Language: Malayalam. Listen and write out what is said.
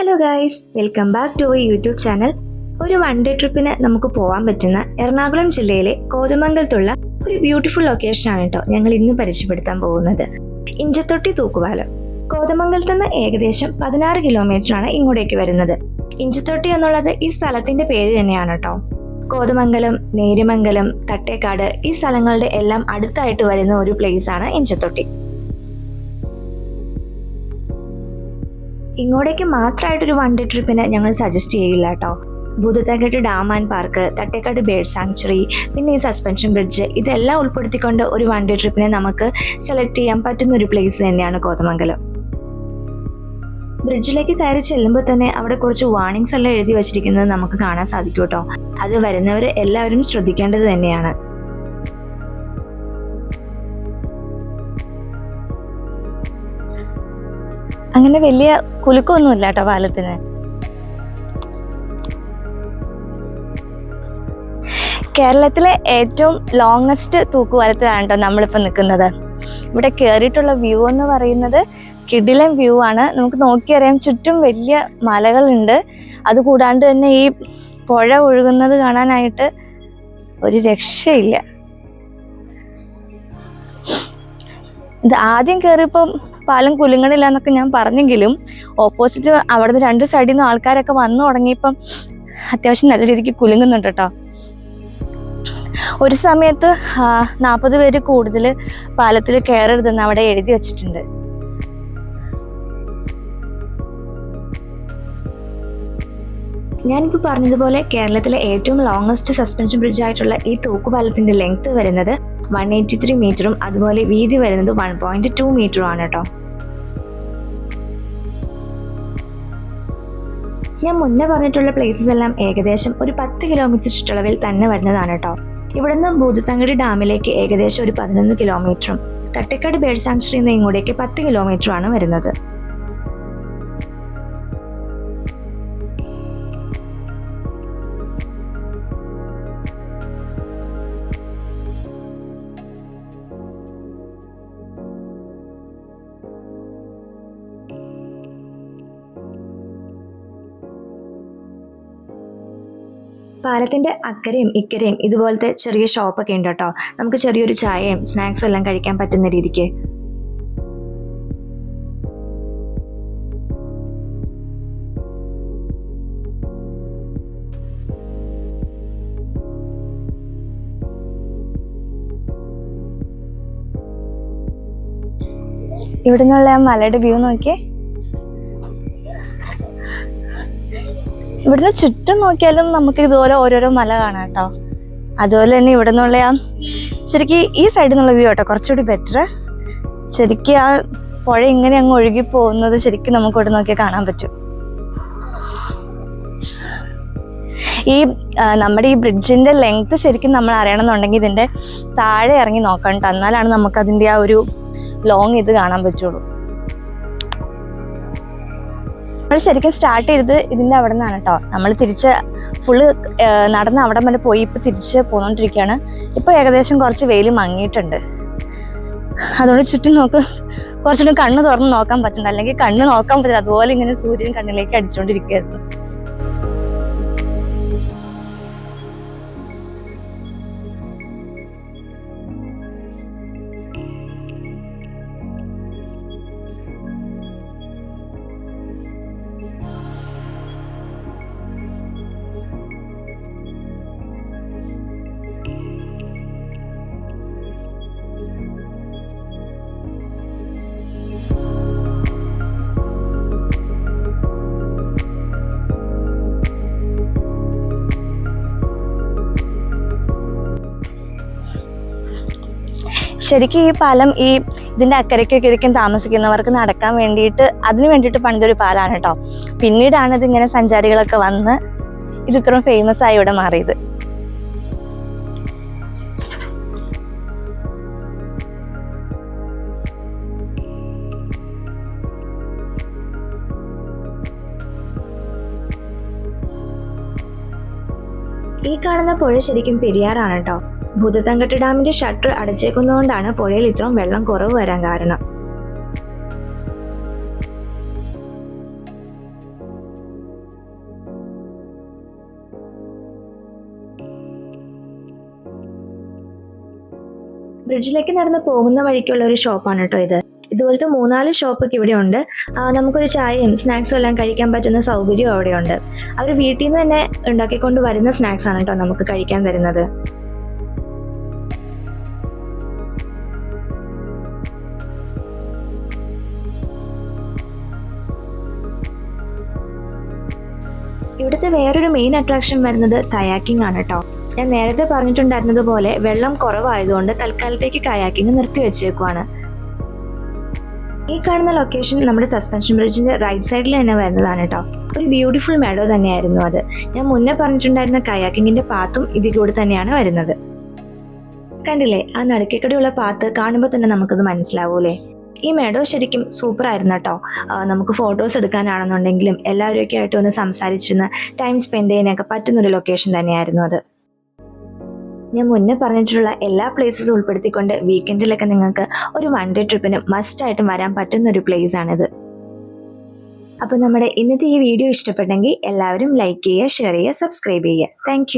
Hello guys welcome back to our YouTube channel ഒരു വൺ ഡേ ട്രിപ്പിന് നമുക്ക് പോകാൻ പറ്റുന്ന എറണാകുളം ജില്ലയിലെ കോതമംഗലത്തുള്ള ഒരു ബ്യൂട്ടിഫുൾ ലൊക്കേഷൻ ആണ് കേട്ടോ ഞങ്ങൾ ഇന്ന് പരിചയപ്പെടുത്താൻ പോകുന്നത്. ഇഞ്ചത്തൊട്ടി തൂക്കുപാലം. കോതമംഗലത്ത് നിന്ന് ഏകദേശം പതിനാറ് കിലോമീറ്റർ ആണ് ഇങ്ങോട്ടേക്ക് വരുന്നത്. ഇഞ്ചത്തൊട്ടി എന്നുള്ളത് ഈ സ്ഥലത്തിന്റെ പേര് തന്നെയാണ് കേട്ടോ കോതമംഗലം നേര്യമംഗലം തട്ടേക്കാട് ഈ സ്ഥലങ്ങളുടെ എല്ലാം അടുത്തായിട്ട് വരുന്ന ഒരു പ്ലേസ് ആണ് ഇഞ്ചത്തൊട്ടി. ഇങ്ങോട്ടേക്ക് മാത്രമായിട്ടൊരു വൺ ഡേ ട്രിപ്പിന് ഞങ്ങൾ സജസ്റ്റ് ചെയ്യില്ല കേട്ടോ Bhoothathankettu dam and park Thattekad bird sanctuary പിന്നെ ഈ സസ്പെൻഷൻ ബ്രിഡ്ജ് ഇതെല്ലാം ഉൾപ്പെടുത്തിക്കൊണ്ട് ഒരു വൺ ഡേ ട്രിപ്പിനെ നമുക്ക് സെലക്ട് ചെയ്യാൻ പറ്റുന്ന ഒരു പ്ലേസ് തന്നെയാണ് കോതമംഗലം. ബ്രിഡ്ജിലേക്ക് കയറി ചെല്ലുമ്പോൾ തന്നെ അവിടെ കുറച്ച് വാർണിംഗ്സ് എല്ലാം എഴുതി വച്ചിരിക്കുന്നത് നമുക്ക് കാണാൻ സാധിക്കും കേട്ടോ അത് വരുന്നവർ എല്ലാവരും ശ്രദ്ധിക്കേണ്ടത് തന്നെയാണ്. അങ്ങനെ വലിയ കുലുക്കമൊന്നുമില്ല കേട്ടോ പാലത്തിന്. കേരളത്തിലെ ഏറ്റവും ലോങ്സ്റ്റ് തൂക്കുപാലത്തിലാണ് കേട്ടോ നമ്മളിപ്പോൾ നിൽക്കുന്നത്. ഇവിടെ കയറിയിട്ടുള്ള വ്യൂ എന്ന് പറയുന്നത് കിടിലൻ വ്യൂ ആണ്. നമുക്ക് നോക്കിയറിയാം ചുറ്റും വലിയ മലകളുണ്ട്. അതുകൂടാണ്ട് തന്നെ ഈ പുഴ ഒഴുകുന്നത് കാണാനായിട്ട് ഒരു രക്ഷയില്ല. ഇത് ആദ്യം കയറിയപ്പോൾ പാലം കുലുങ്ങണില്ല എന്നൊക്കെ ഞാൻ പറഞ്ഞെങ്കിലും ഓപ്പോസിറ്റ് അവിടുന്ന് രണ്ട് സൈഡിൽ നിന്ന് ആൾക്കാരൊക്കെ വന്നു തുടങ്ങിയപ്പം അത്യാവശ്യം നല്ല രീതിക്ക് കുലുങ്ങുന്നുണ്ട് കേട്ടോ. ഒരു സമയത്ത് നാൽപ്പത് പേര് കൂടുതൽ പാലത്തിൽ കയറരുതെന്ന് അവിടെ എഴുതി വച്ചിട്ടുണ്ട്. ഞാനിപ്പോൾ പറഞ്ഞതുപോലെ കേരളത്തിലെ ഏറ്റവും ലോങ്സ്റ്റ് സസ്പെൻഷൻ ബ്രിഡ്ജ് ആയിട്ടുള്ള ഈ തൂക്കുപാലത്തിന്റെ ലെങ്ത് വരുന്നത് വൺ എയ്റ്റി ത്രീ മീറ്ററും അതുപോലെ വീതി വരുന്നത് വൺ പോയിന്റ് ടു മീറ്ററും ആണ് കേട്ടോ ഞാൻ മുന്നേ പറഞ്ഞിട്ടുള്ള പ്ലേസസ് എല്ലാം ഏകദേശം ഒരു പത്ത് കിലോമീറ്റർ ചുറ്റളവിൽ തന്നെ വരുന്നതാണ് കേട്ടോ ഇവിടുന്ന് ഭൂതത്തങ്കടി ഡാമിലേക്ക് ഏകദേശം ഒരു പതിനൊന്ന് കിലോമീറ്ററും തട്ടിക്കാട് ബേഡ് സാങ്ച്വറിയിൽ നിന്ന് ഇങ്ങോട്ടേക്ക് പത്ത് കിലോമീറ്ററും ആണ് വരുന്നത്. പാലത്തിന്റെ അക്കരയും ഇക്കരയും ഇതുപോലത്തെ ചെറിയ ഷോപ്പൊക്കെ ഉണ്ട് കേട്ടോ. നമുക്ക് ചെറിയൊരു ചായയും സ്നാക്സും എല്ലാം കഴിക്കാൻ പറ്റുന്ന രീതിക്ക്. ഇവിടെ നിന്നുള്ള ആ മലയുടെ വ്യൂ നോക്കിയേ. ഇവിടുന്ന് ചുറ്റും നോക്കിയാലും നമുക്ക് ഇതുപോലെ ഓരോരോ മല കാണാം കേട്ടോ. അതുപോലെ തന്നെ ഇവിടെ നിന്നുള്ള ആ ശരിക്കും ഈ സൈഡിൽ നിന്നുള്ള വ്യൂ കേട്ടോ കുറച്ചുകൂടി ബെറ്റർ ശരിക്കും ആ പുഴ ഇങ്ങനെ അങ്ങ് ഒഴുകി പോകുന്നത് ശരിക്കും നമുക്ക് ഇവിടെ നോക്കിയാൽ കാണാൻ പറ്റും. ഈ നമ്മുടെ ഈ ബ്രിഡ്ജിന്റെ ലെങ്ത് ശരിക്കും നമ്മൾ അറിയണമെന്നുണ്ടെങ്കിൽ ഇതിന്റെ താഴെ ഇറങ്ങി നോക്കണം. എന്നാലാണ് നമുക്ക് അതിന്റെ ആ ഒരു ലോങ് ഇത് കാണാൻ പറ്റുള്ളൂ. നമ്മൾ ശരിക്കും സ്റ്റാർട്ട് ചെയ്തത് ഇതിന്റെ അവിടെ നിന്നാണ് കേട്ടോ നമ്മൾ തിരിച്ച് ഫുള്ള് നടന്ന് അവിടെ വരെ പോയി ഇപ്പൊ തിരിച്ച് പോന്നോണ്ടിരിക്കുകയാണ് ഇപ്പൊ ഏകദേശം കുറച്ച് വെയിൽ മങ്ങിയിട്ടുണ്ട്. അതുകൊണ്ട് ചുറ്റും നോക്ക് കുറച്ചുകൂടി കണ്ണ് തുറന്ന് നോക്കാൻ പറ്റുന്നുണ്ട്. അല്ലെങ്കിൽ കണ്ണ് നോക്കാൻ പറ്റില്ല. അതുപോലെ ഇങ്ങനെ സൂര്യൻ കണ്ണിലേക്ക് അടിച്ചുകൊണ്ടിരിക്കുകയായിരുന്നു ശരിക്കും ഈ പാലം ഈ ഇതിന്റെ അക്കരയ്ക്കൊക്കെ ഇരിക്കും താമസിക്കുന്നവർക്ക് നടക്കാൻ വേണ്ടിയിട്ട് അതിന് വേണ്ടിയിട്ട് പണിതൊരു പാലാണ് കേട്ടോ പിന്നീടാണ് ഇത് ഇങ്ങനെ സഞ്ചാരികളൊക്കെ വന്ന് ഇത് ഇത്രയും ഫേമസ് ആയി ഇവിടെ മാറിയത്. ഈ കാണുന്ന പുഴ ശരിക്കും പെരിയാറാണ് കേട്ടോ ഭൂതത്തങ്കട്ട് ഡാമിന്റെ ഷട്ടർ അടച്ചേക്കുന്നതുകൊണ്ടാണ് പുഴയിൽ ഇത്രയും വെള്ളം കുറവ് വരാൻ കാരണം. ബ്രിഡ്ജിലേക്ക് നടന്ന് പോകുന്ന വഴിക്കുള്ള ഒരു ഷോപ്പാണ് കേട്ടോ ഇത്. ഇതുപോലത്തെ മൂന്നാൽ ഷോപ്പൊക്കെ ഇവിടെ ഉണ്ട് നമുക്കൊരു ചായയും സ്നാക്സും എല്ലാം കഴിക്കാൻ പറ്റുന്ന സൗകര്യവും അവിടെയുണ്ട്. അവർ വീട്ടിൽ നിന്ന് തന്നെ ഉണ്ടാക്കിക്കൊണ്ട് വരുന്ന സ്നാക്സ് ആണ് കേട്ടോ നമുക്ക് കഴിക്കാൻ തരുന്നത്. ഇവിടുത്തെ വേറൊരു മെയിൻ അട്രാക്ഷൻ വരുന്നത് കയാക്കിംഗ് ആണ് കേട്ടോ ഞാൻ നേരത്തെ പറഞ്ഞിട്ടുണ്ടായിരുന്നത് പോലെ വെള്ളം കുറവായതുകൊണ്ട് തൽക്കാലത്തേക്ക് കയാക്കിംഗ് നിർത്തിവെച്ചേക്കുവാണ് ഈ കാണുന്ന ലൊക്കേഷൻ നമ്മുടെ സസ്പെൻഷൻ ബ്രിഡ്ജിന്റെ റൈറ്റ് സൈഡിൽ തന്നെ വരുന്നതാണ് കേട്ടോ ഒരു ബ്യൂട്ടിഫുൾ മെഡോ തന്നെയായിരുന്നു അത്. ഞാൻ മുന്നേ പറഞ്ഞിട്ടുണ്ടായിരുന്ന കയാക്കിങ്ങിന്റെ പാത്തും ഇതിലൂടെ തന്നെയാണ് വരുന്നത്. കണ്ടില്ലേ? ആ നടുക്കേക്കടിയുള്ള പാത്ത് കാണുമ്പോൾ തന്നെ നമുക്കത് മനസ്സിലാവൂലേ? ഈ മേഡം ശരിക്കും സൂപ്പർ ആയിരുന്നു കേട്ടോ. നമുക്ക് ഫോട്ടോസ് എടുക്കാനാണെന്നുണ്ടെങ്കിലും എല്ലാവരുമൊക്കെ ആയിട്ട് ഒന്ന് സംസാരിച്ചിരുന്ന് ടൈം സ്പെൻഡ് ചെയ്യാനൊക്കെ പറ്റുന്നൊരു ലൊക്കേഷൻ തന്നെയായിരുന്നു അത്. ഞാൻ മുന്നേ പറഞ്ഞിട്ടുള്ള എല്ലാ പ്ലേസസ് ഉൾപ്പെടുത്തിക്കൊണ്ട് വീക്കെൻഡിലൊക്കെ നിങ്ങൾക്ക് ഒരു വൺ ഡേ ട്രിപ്പിന് മസ്റ്റായിട്ടും വരാൻ പറ്റുന്ന ഒരു പ്ലേസ് ആണിത്. അപ്പോൾ നമ്മുടെ ഇന്നത്തെ ഈ വീഡിയോ ഇഷ്ടപ്പെട്ടെങ്കിൽ എല്ലാവരും ലൈക്ക് ചെയ്യുക ഷെയർ ചെയ്യുക സബ്സ്ക്രൈബ് ചെയ്യുക. താങ്ക്